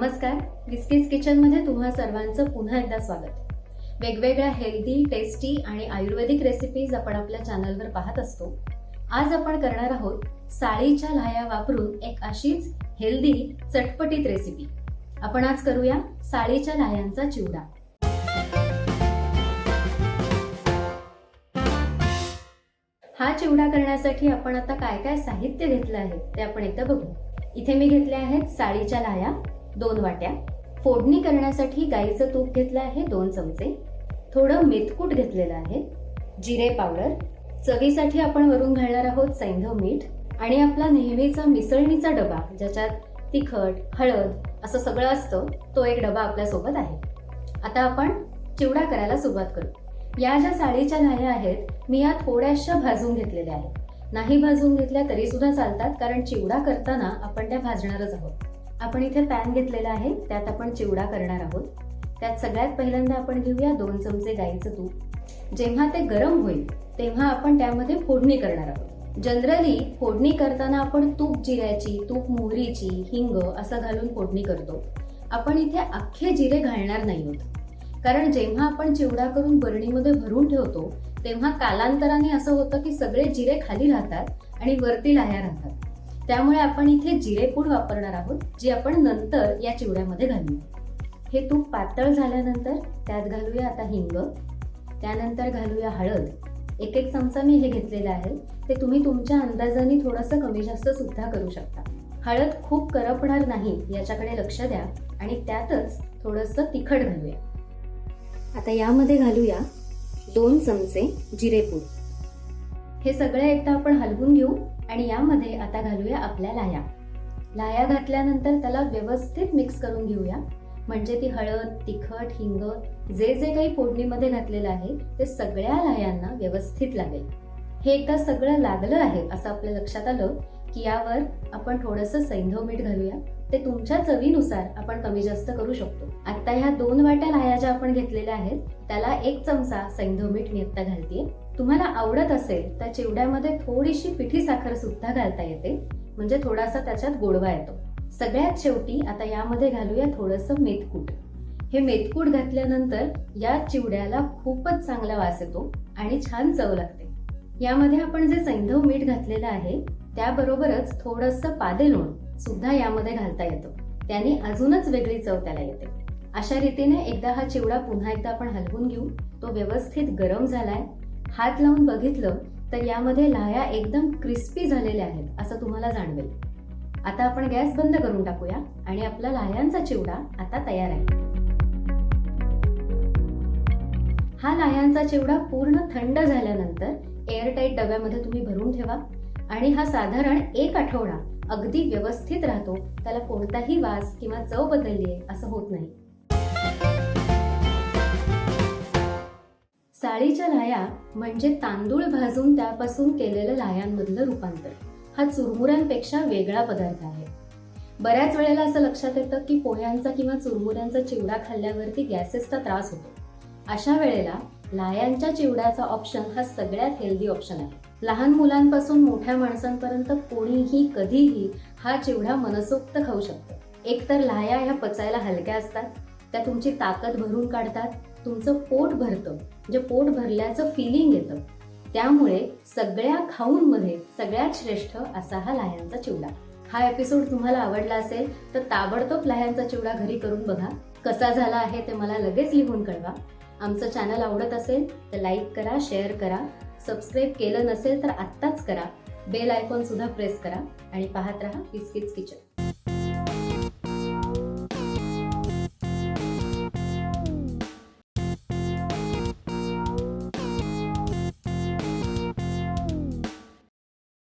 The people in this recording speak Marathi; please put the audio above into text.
नमस्कार. बिस्किट्स किचनमध्ये तुम्हा सर्वांचं पुन्हा एकदा स्वागत. वेगवेगळ्या हेल्दी टेस्टी आणि आयुर्वेदिक रेसिपीज आपण आपल्या चॅनलवर पाहत असतो. आज आपण करणार आहोत साळीच्या लाह्या वापरून एक अशीच हेल्दी चटपटीत रेसिपी आपण आज करूया साळीच्या लाह्यांचा चिवडा. हा चिवडा करण्यासाठी आपण आता काय काय साहित्य घेतलं आहे ते आपण एकदा बघू. इथे मी घेतले आहेत साळीच्या लाह्या. दोन वाट्या. फोडणी करण्यासाठी गाईचं तूप घेतलं आहे दोन चमचे. थोडं मेथकूट घेतलेलं आहे. जिरे पावडर. चवीसाठी आपण वरून घालणार आहोत सैंधव मीठ आणि आपला नेहमीचा मिसळणीचा डबा ज्याच्यात तिखट हळद असं सगळं असतं तो एक डबा आपल्यासोबत आहे. आता आपण चिवडा करायला सुरुवात करू. या ज्या साळीच्या लाह्या आहेत मी या थोड्याशा भाजून घेतलेल्या आहेत. नाही भाजून घेतल्या तरी सुद्धा चालतात कारण चिवडा करताना आपण त्या भाजणारच आहोत. आपण इथे पॅन घेतलेला आहे त्यात आपण चिवडा करणार आहोत. त्यात सगळ्यात पहिल्यांदा आपण घेऊया दोन चमचे गाईचं तूप जेव्हा ते गरम होईल तेव्हा आपण त्यामध्ये फोडणी करणार आहोत. जनरली फोडणी करताना आपण तूप जिऱ्याची तूप मोहरीची हिंग असं घालून फोडणी करतो. आपण इथे अख्खे जिरे घालणार नाही आहोत. कारण जेव्हा आपण चिवडा करून बरणीमध्ये भरून ठेवतो तेव्हा कालांतराने असं होतं की सगळे जिरे खाली राहतात आणि वरती लाह्या राहतात. त्यामुळे आपण इथे जिरेपूड वापरणार आहोत जी आपण नंतर या चिवड्यामध्ये घालूया. हे तूप पातळ झाल्यानंतर त्यात घालूया आता हिंग त्यानंतर घालूया हळद. एक एक चमचा मी हे घेतलेलं आहे. ते तुम्ही तुमच्या अंदाजाने थोडंसं कमी जास्त सुद्धा करू शकता. हळद खूप करपणार नाही याच्याकडे लक्ष द्या आणि त्यातच थोडंसं तिखट घालूया. आता यामध्ये घालूया दोन चमचे जिरेपूड हे सगळं एकदा आपण हलवून घेऊ. आणि यामध्ये आता घालूया आपल्या लाया. लाया घातल्यानंतर त्याला व्यवस्थित मिक्स करून घेऊया. म्हणजे ती हळद तिखट हिंग जे जे काही फोडणीमध्ये घातलेलं आहे ते सगळ्या लायांना व्यवस्थित लागेल. हे एकदा सगळं लागलं आहे असं आपल्या लक्षात आलं की यावर आपण थोडंसं सैंधव मीठ घालूया. ते तुमच्या चवीनुसार आपण कमी जास्त करू शकतो. आता ह्या दोन वाट्या लाया ज्या आपण घेतलेल्या आहेत त्याला एक चमचा सैंधव मीठ मी आता घालते तुम्हाला आवडत असेल तर चिवड्यामध्ये थोडीशी पिठी साखर सुद्धा घालता येते. म्हणजे थोडासा त्याच्यात गोडवा येतो. सगळ्यात शेवटी आता यामध्ये घालूया थोडंसं मेथकूट. हे मेथकूट घातल्यानंतर या चिवड्याला खूपच चांगला वास येतो आणि छान चव लागते. यामध्ये आपण जे सैंधव मीठ घातलेलं आहे त्याबरोबरच थोडंसं पादे लोण सुद्धा यामध्ये घालता येतं. त्याने अजूनच वेगळी चव त्याला येते. अशा रीतीने एकदा हा चिवडा पुन्हा एकदा आपण हलवून घेऊ. तो व्यवस्थित गरम झालाय. हात लावून बघितलं तर यामध्ये लाह्या एकदम क्रिस्पी झालेल्या आहेत असं तुम्हाला जाणवेल. आता आपण गॅस बंद करून टाकूया आणि आपला लाह्यांचा चिवडा आता तयार आहे. हा लाह्यांचा चिवडा पूर्ण थंड झाल्यानंतर एअरटाईट डब्यामध्ये तुम्ही भरून ठेवा. आणि हा साधारण एक आठवडा अगदी व्यवस्थित राहतो. त्याला कोणताही वास किंवा चव बदलली आहे असं होत नाही. साळीच्या लाया म्हणजे तांदूळ भाजून त्यापासून केलेलं लायांमधलं रूपांतर. हा चुरमुऱ्यांपेक्षा वेगळा पदार्थ आहे. बऱ्याच वेळेला असं लक्षात येतं की पोह्यांचा किंवा चुरमुऱ्यांचा चिवडा खाल्ल्यावरती गॅसेसचा त्रास होतो. अशा वेळेला लायांच्या चिवड्याचा ऑप्शन हा सगळ्यात हेल्दी ऑप्शन आहे. लहान मुलांपासून मोठ्या माणसांपर्यंत कोणीही कधीही हा चिवडा मनसोक्त खाऊ शकतो. एकतर लाया ह्या पचायला हलक्या असतात त्या तुमची ताकद भरून काढतात तुमचं पोट भरतं म्हणजे पोट भरल्याचं फिलिंग येतं. त्यामुळे सगळ्या खाऊंमध्ये सगळ्यात श्रेष्ठ असा हा लाह्यांचा चिवडा. हा एपिसोड तुम्हाला आवडला असेल तर ताबडतोब लाह्यांचा चिवडा घरी करून बघा. कसा झाला आहे ते मला लगेच लिहून कळवा. आमचं चॅनल आवडत असेल तर लाईक करा शेअर करा. सबस्क्राईब केलं नसेल तर आत्ताच करा. बेल आयकॉन सुद्धा प्रेस करा आणि पाहत राहा बिस्किट्स किचन